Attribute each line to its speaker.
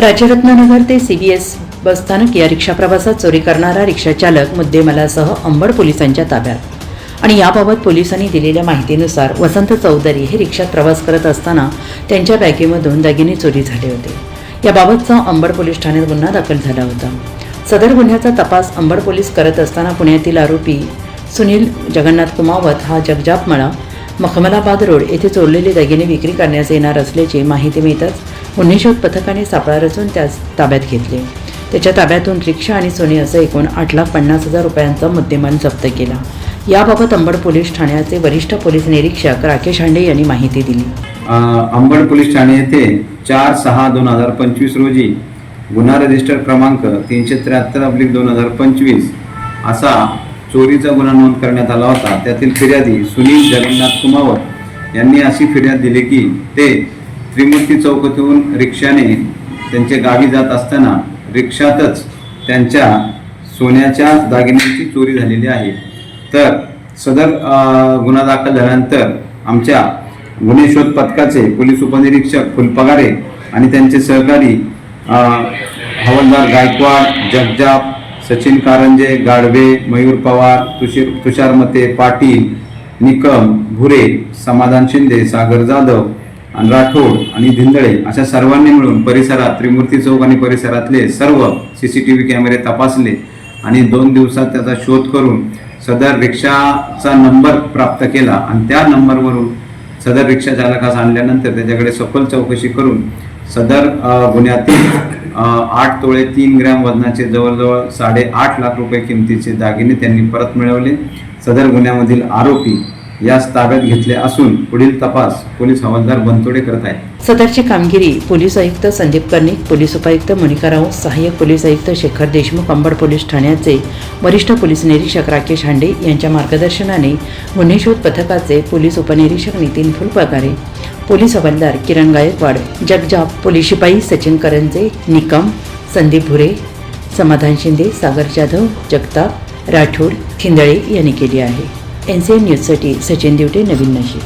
Speaker 1: राज्यरत्ननगर ते सीबीएस बसस्थानक या रिक्षा प्रवासात चोरी करणारा रिक्षाचालक मुद्देमालासह अंबड पोलिसांच्या ताब्यात. आणि याबाबत पोलिसांनी दिलेल्या माहितीनुसार वसंत चौधरी हे रिक्षात प्रवास करत असताना त्यांच्या बॅगेमधून दागिने चोरी झाले होते. याबाबतचा अंबड पोलीस ठाण्यात गुन्हा दाखल झाला होता. सदर गुन्ह्याचा तपास अंबड पोलीस करत असताना पुण्यातील आरोपी सुनील जगन्नाथ कुमावत हा जगजापमळा मखमलाबाद रोड येथे चोरलेले दागिने विक्री करण्यास येणार असल्याची माहिती मिळताच गुन्हे शोध पथकाने सापळा रचून त्यास ताब्यात घेतले. त्याच्या ताब्यातून रिक्षा आणि सोने असं एकूण आठ लाख पन्नास हजार रुपयांचा मुद्देमाल जप्त केला. याबाबत अंबड पोलीस ठाण्याचे वरिष्ठ पोलीस निरीक्षक राकेश हांडे यांनी माहिती दिली.
Speaker 2: अंबड पोलीस ठाणे येथे चार सहा दोन हजार पंचवीस रोजी गुन्हा रजिस्टर क्रमांक तीनशे त्र्याहत्तर अब्लिक दोन हजार पंचवीस असा चोरीचा गुन्हा नोंद करण्यात आला होता. त्यातील फिर्यादी सुनील जगन्नाथ कुमावत यांनी अशी फिर्याद दिली की ते त्रिमूर्ती चौकातून रिक्षाने त्यांचे गावी जात असताना रिक्षातच त्यांच्या सोन्याच्या दागिन्यांची चोरी झालेली आहे. तर सदर गुन्हा दाखल झाल्यानंतर आमच्या गुन्हे शोध पथकाचे पोलीस उपनिरीक्षक फुलपगारे आणि त्यांचे सहकारी अ, हवालदार गायकवाड जगजाप सचिन कारंजे गाडवे मयूर पवार तुषीर तुषार मते पाटील निकम भुरे समाधान शिंदे सागर जाधव आणि राठोड आणि धिंदळे अशा सर्वांनी मिळून परिसरात त्रिमूर्ती चौक आणि परिसरातले सर्व सी सी टी व्ही कॅमेरे तपासले आणि दोन दिवसात त्याचा शोध करून सदर रिक्षाचा नंबर प्राप्त केला. आणि त्या नंबरवरून सदर रिक्षा चालकास आणल्यानंतर त्याच्याकडे सखोल चौकशी करून सदर गुन्ह्यातील आठ तोळे तीन ग्रॅम वजनाचे जवळजवळ साडेआठ लाख रुपये किमतीचे दागिने त्यांनी परत मिळवले. सदर गुन्ह्यामधील आरोपी यास ताब्यात घेतले असून पुढील तपास पोलीस हवालदार बनतोडे करत आहेत.
Speaker 1: सदरची कामगिरी पोलीस आयुक्त संदीप कर्णिक पोलीस उपायुक्त मोनिका राऊत सहाय्यक पोलीस आयुक्त शेखर देशमुख अंबड पोलीस ठाण्याचे वरिष्ठ पोलीस निरीक्षक राकेश हांडे यांच्या मार्गदर्शनाने गुन्हे शोध पथकाचे पोलीस उपनिरीक्षक नितीन फुलपगारे पोलीस हवालदार किरण गायकवाड जगजाप पोलीस शिपाई सचिन करंजे निकम संदीप भुरे समाधान शिंदे सागर जाधव जगताप राठोड खिंदळे यांनी केली आहे. एन सी एन न्यूजसाठी सचिन दिवटे नवीन नाशिक.